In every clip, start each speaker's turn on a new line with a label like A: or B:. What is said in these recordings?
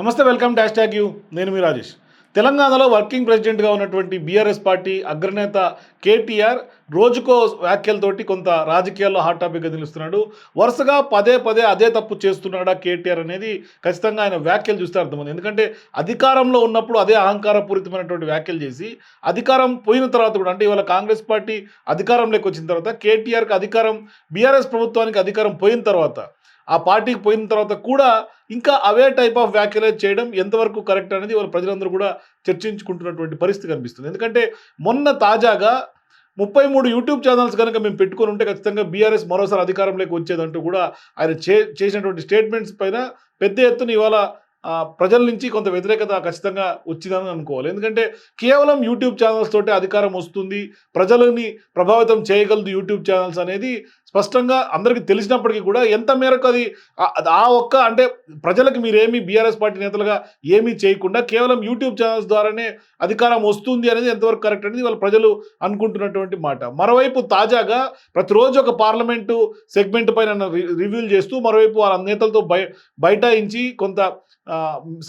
A: నమస్తే welcome dash tag you. నేను మీ రాజేష్. తెలంగాణలో వర్కింగ్ ప్రెసిడెంట్గా ఉన్నటువంటి బీఆర్ఎస్ పార్టీ అగ్రనేత కేటీఆర్ రోజుకో వ్యాఖ్యలతోటి కొంత రాజకీయాల్లో హాట్ టాపిక్గా నిలుస్తున్నాడు. వరుసగా పదే పదే అదే తప్పు చేస్తున్నాడా కేటీఆర్ అనేది ఖచ్చితంగా ఆయన వ్యాఖ్యలు చూస్తే అర్థమైంది ఎందుకంటే అధికారంలో ఉన్నప్పుడు అదే అహంకారపూరితమైనటువంటి వ్యాఖ్యలు చేసి అధికారం పోయిన తర్వాత కూడా అంటే ఇవాళ కాంగ్రెస్ పార్టీ అధికారంలోకి వచ్చిన తర్వాత కేటీఆర్కి అధికారం బీఆర్ఎస్ ప్రభుత్వానికి అధికారం పోయిన తర్వాత ఆ పార్టీకి పోయిన తర్వాత కూడా ఇంకా అవే టైప్ ఆఫ్ వ్యాఖ్యలే చేయడం ఎంతవరకు కరెక్ట్ అనేది వాళ్ళ ప్రజలందరూ కూడా చర్చించుకుంటున్నటువంటి పరిస్థితి కనిపిస్తుంది. ఎందుకంటే మొన్న తాజాగా ముప్పై మూడు యూట్యూబ్ ఛానల్స్ కనుక మేము పెట్టుకొని ఉంటే ఖచ్చితంగా బీఆర్ఎస్ మరోసారి అధికారంలోకి వచ్చేదంటూ కూడా ఆయన చే చేసినటువంటి స్టేట్మెంట్స్ పైన పెద్ద ఎత్తున ఇవాళ ప్రజల నుంచి కొంత వ్యతిరేకత ఖచ్చితంగా వచ్చిందని అనుకోవాలి. ఎందుకంటే కేవలం యూట్యూబ్ ఛానల్స్ తోటే అధికారం వస్తుంది. ప్రజలని ప్రభావితం చేయగలదు యూట్యూబ్ ఛానల్స్ అనేది. స్పష్టంగా అందరికీ తెలిసినప్పటికీ కూడా ఎంత మేరకు అది ఆ- ఒక్క అంటే ప్రజలకు మీరేమి బీఆర్ఎస్ పార్టీ నేతలుగా ఏమీ చేయకుండా కేవలం యూట్యూబ్ ఛానల్స్ ద్వారానే అధికారం వస్తుంది అనేది ఎంతవరకు కరెక్ట్ అనేది వాళ్ళ ప్రజలు అనుకుంటున్నటువంటి మాట. మరోవైపు తాజాగా ప్రతిరోజు ఒక పార్లమెంటు సెగ్మెంట్ పైన రివ్యూలు చేస్తూ మరోవైపు వాళ్ళ నేతలతో బయ బైఠాయించి కొంత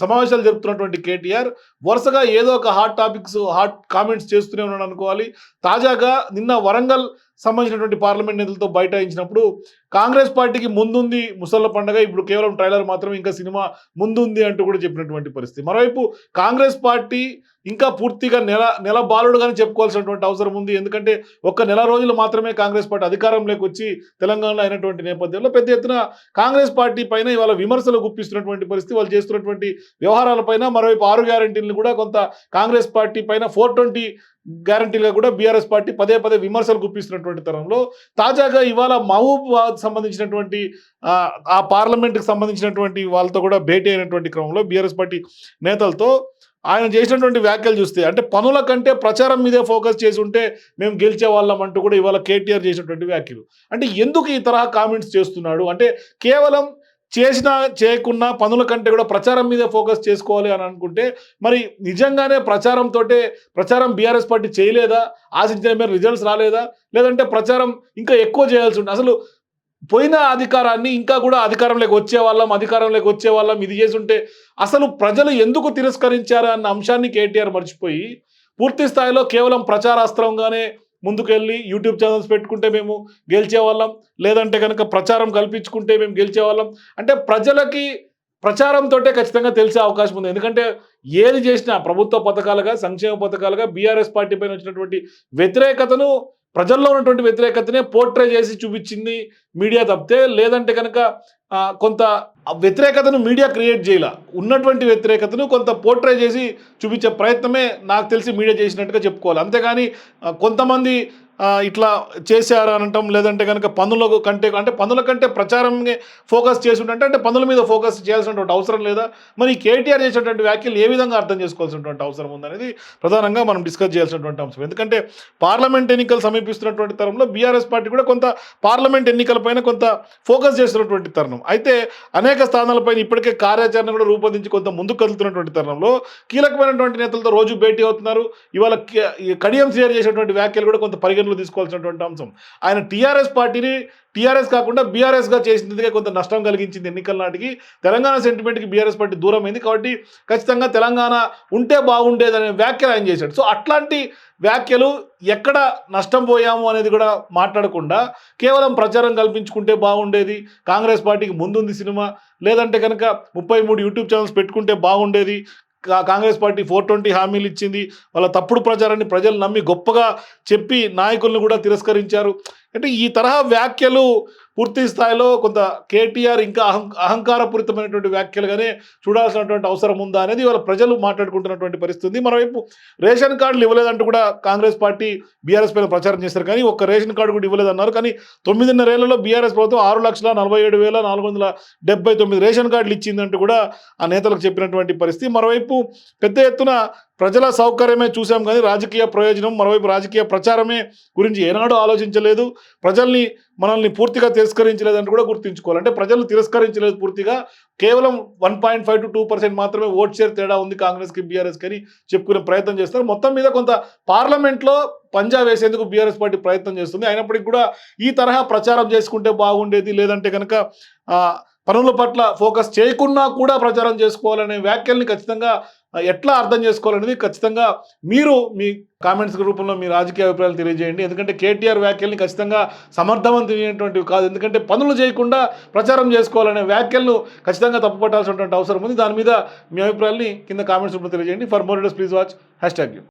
A: సమావేశాలు జరుపుతున్నటువంటి కేటీఆర్ వరుసగా ఏదో ఒక హాట్ టాపిక్స్ హాట్ కామెంట్స్ చేస్తూనే ఉన్నాడు అనుకోవాలి తాజాగా నిన్న వరంగల్ సంబంధించినటువంటి పార్లమెంట్ నేతలతో బైఠాయించినప్పుడు కాంగ్రెస్ పార్టీకి ముందుంది ముసళ్ళ పండగ. ఇప్పుడు కేవలం ట్రైలర్ మాత్రం ఇంకా సినిమా ముందుంది అంటూ కూడా చెప్పినటువంటి పరిస్థితి. మరోవైపు కాంగ్రెస్ పార్టీ ఇంకా పూర్తిగా నెల నెల బాలుడుగానే చెప్పుకోవాల్సినటువంటి అవసరం ఉంది. ఎందుకంటే ఒక్క నెల రోజులు మాత్రమే కాంగ్రెస్ పార్టీ అధికారంలోకి వచ్చి తెలంగాణలో అయినటువంటి నేపథ్యంలో పెద్ద ఎత్తున కాంగ్రెస్ పార్టీ పైన ఇవాళ విమర్శలు గుప్పిస్తున్నటువంటి పరిస్థితి వాళ్ళు చేస్తున్నటువంటి వ్యవహారాలపైన మరోవైపు ఆరు గ్యారంటీలను కూడా కొంత కాంగ్రెస్ పార్టీ పైన ఫోర్ ట్వంటీ గ్యారంటీలుగా కూడా బీఆర్ఎస్ పార్టీ పదే పదే విమర్శలు గుప్పిస్తున్నటువంటి తరంలో తాజాగా ఇవాళ మహబూబాద్ సంబంధించినటువంటి ఆ, ఆ పార్లమెంట్కి సంబంధించినటువంటి వాళ్ళతో కూడా భేటీ అయినటువంటి క్రమంలో బీఆర్ఎస్ పార్టీ నేతలతో ఆయన చేసినటువంటి వ్యాఖ్యలు చూస్తే అంటే పనుల కంటే ప్రచారం మీదే ఫోకస్ చేసి ఉంటే మేము గెలిచే వాళ్ళం అంటూ కూడా ఇవాళ కేటీఆర్ చేసినటువంటి వ్యాఖ్యలు. అంటే ఎందుకు ఈ తరహా కామెంట్స్ చేస్తున్నాడు? అంటే కేవలం చేసినా చేయకున్నా పనుల కంటే కూడా ప్రచారం మీదే ఫోకస్ చేసుకోవాలి అని అనుకుంటే మరి నిజంగానే ప్రచారంతో ప్రచారం బీఆర్ఎస్ పార్టీ చేయలేదా? ఆశించిన మేర రిజల్ట్స్ రాలేదా? లేదంటే ప్రచారం ఇంకా ఎక్కువ చేయాల్సి ఉంటుంది అసలు పోయిన అధికారాన్ని ఇంకా కూడా అధికారంలోకి వచ్చే వాళ్ళం అధికారంలోకి వచ్చే వాళ్ళం ఇది చేసుంటే అసలు ప్రజలు ఎందుకు తిరస్కరించారు అన్న అంశాన్ని కేటీఆర్ మర్చిపోయి పూర్తి స్థాయిలో కేవలం ప్రచారాస్త్రంగానే ముందుకెళ్ళి యూట్యూబ్ ఛానల్స్ పెట్టుకుంటే మేము గెలిచే వాళ్ళం లేదంటే కనుక ప్రచారం కల్పించుకుంటే మేము గెలిచే వాళ్ళం. అంటే ప్రజలకి ప్రచారంతో ఖచ్చితంగా తెలిసే అవకాశం ఉంది. ఎందుకంటే ఏది చేసినా ప్రభుత్వ పథకాలుగా సంక్షేమ పథకాలుగా బీఆర్ఎస్ పార్టీ పైన వచ్చినటువంటి వ్యతిరేకతను ప్రజల్లో ఉన్నటువంటి వ్యతిరేకతనే పోర్ట్రే చేసి చూపించింది మీడియా తప్పితే లేదంటే కనుక కొంత వ్యతిరేకతను మీడియా క్రియేట్ చేయాల. ఉన్నటువంటి వ్యతిరేకతను కొంత పోర్ట్రే చేసి చూపించే ప్రయత్నమే నాకు తెలిసి మీడియా చేసినట్టుగా చెప్పుకోవాలి. అంతేగాని కొంతమంది ఇట్లా చేశారు అనటం లేదంటే కనుక పనుల కంటే అంటే పనుల కంటే ప్రచారం ఫోకస్ చేసి ఉంటే అంటే పనుల మీద ఫోకస్ చేయాల్సినటువంటి అవసరం లేదా? మరి కేటీఆర్ చేసినటువంటి వ్యాఖ్యలు ఏ విధంగా అర్థం చేసుకోవాల్సినటువంటి అవసరం ఉందనేది ప్రధానంగా మనం డిస్కస్ చేయాల్సినటువంటి అంశం. ఎందుకంటే పార్లమెంట్ ఎన్నికలు సమీపిస్తున్నటువంటి తరంలో బీఆర్ఎస్ పార్టీ కూడా కొంత పార్లమెంట్ ఎన్నికలపైన కొంత ఫోకస్ చేస్తున్నటువంటి తరుణం. అయితే అనేక స్థానాలపైన ఇప్పటికే కార్యాచరణ కూడా రూపొందించి కొంత ముందుకు కదులుతున్నటువంటి తరుణంలో కీలకమైనటువంటి నేతలతో రోజు భేటీ అవుతున్నారు. ఇవాళ కడియం శ్రీహరి చేసినటువంటి వ్యాఖ్యలు కూడా కొంత పరిగణలో తీసుకోవాల్సినటువంటి అంశం. ఆయన టీఆర్ఎస్ పార్టీని టీఆర్ఎస్ కాకుండా బీఆర్ఎస్గా చేసినందుకే కొంత నష్టం కలిగించింది ఎన్నికల నాటికి. తెలంగాణ సెంటిమెంట్కి బీఆర్ఎస్ పార్టీ దూరం కాబట్టి ఖచ్చితంగా తెలంగాణ ఉంటే బాగుండేదనే వ్యాఖ్యలు ఆయన చేశాడు. సో అట్లాంటి వ్యాఖ్యలు ఎక్కడ నష్టం పోయాము అనేది కూడా మాట్లాడకుండా కేవలం ప్రచారం కల్పించుకుంటే బాగుండేది కాంగ్రెస్ పార్టీకి ముందుంది సినిమా లేదంటే కనుక ముప్పై మూడు యూట్యూబ్ ఛానల్స్ పెట్టుకుంటే బాగుండేది కాంగ్రెస్ పార్టీ ఫోర్ ట్వంటీ హామీలు ఇచ్చింది. వాళ్ళ తప్పుడు ప్రచారాన్ని ప్రజలు నమ్మి గొప్పగా చెప్పి నాయకులను కూడా తిరస్కరించారు. అంటే ఈ తరహా వ్యాఖ్యలు పూర్తి స్థాయిలో కొంత కేటీఆర్ ఇంకా అహం అహంకారపూరితమైనటువంటి వ్యాఖ్యలుగానే చూడాల్సినటువంటి అవసరం ఉందా అనేది వాళ్ళ ప్రజలు మాట్లాడుకుంటున్నటువంటి పరిస్థితి. మరోవైపు రేషన్ కార్డులు ఇవ్వలేదంటూ కూడా కాంగ్రెస్ పార్టీ బీఆర్ఎస్ పైన ప్రచారం చేశారు. కానీ ఒక్క రేషన్ కార్డు కూడా ఇవ్వలేదన్నారు. కానీ తొమ్మిదిన్నరేళ్ళలో బీఆర్ఎస్ ప్రభుత్వం ఆరు లక్షల నలభై ఏడు వేల నాలుగు వందల డెబ్బై తొమ్మిది రేషన్ కార్డులు ఇచ్చిందంటూ కూడా ఆ నేతలకు చెప్పినటువంటి పరిస్థితి. మరోవైపు పెద్ద ఎత్తున ప్రజల సౌకర్యమే చూసాం కానీ రాజకీయ ప్రయోజనం మరోవైపు రాజకీయ ప్రచారమే గురించి ఏనాడు ఆలోచించలేదు. ప్రజల్ని మనల్ని పూర్తిగా తిరస్కరించలేదని కూడా గుర్తుంచుకోవాలి. అంటే ప్రజలు తిరస్కరించలేదు పూర్తిగా. కేవలం one point five to two percent మాత్రమే ఓట్ షేర్ తేడా ఉంది కాంగ్రెస్కి బీఆర్ఎస్కి అని చెప్పుకునే ప్రయత్నం చేస్తారు. మొత్తం మీద కొంత పార్లమెంట్లో పంజా వేసేందుకు బీఆర్ఎస్ పార్టీ ప్రయత్నం చేస్తుంది. అయినప్పటికీ కూడా ఈ తరహా ప్రచారం చేసుకుంటే బాగుండేది. లేదంటే కనుక పనుల పట్ల ఫోకస్ చేయకున్నా కూడా ప్రచారం చేసుకోవాలనే వ్యాఖ్యల్ని ఖచ్చితంగా ఎట్లా అర్థం చేసుకోవాలనేది ఖచ్చితంగా మీరు మీ కామెంట్స్ రూపంలో మీ రాజకీయ అభిప్రాయాలు తెలియజేయండి. ఎందుకంటే కేటీఆర్ వ్యాఖ్యల్ని ఖచ్చితంగా సమర్థవంతమైనటువంటివి కాదు. ఎందుకంటే పనులు చేయకుండా ప్రచారం చేసుకోవాలనే వ్యాఖ్యలను ఖచ్చితంగా తప్పుపట్టాల్సినటువంటి అవసరం ఉంది. దాని మీద మీ అభిప్రాయాల్ని కింద కామెంట్స్ రూపంలో తెలియజేయండి. For more days please watch. Hashtag you.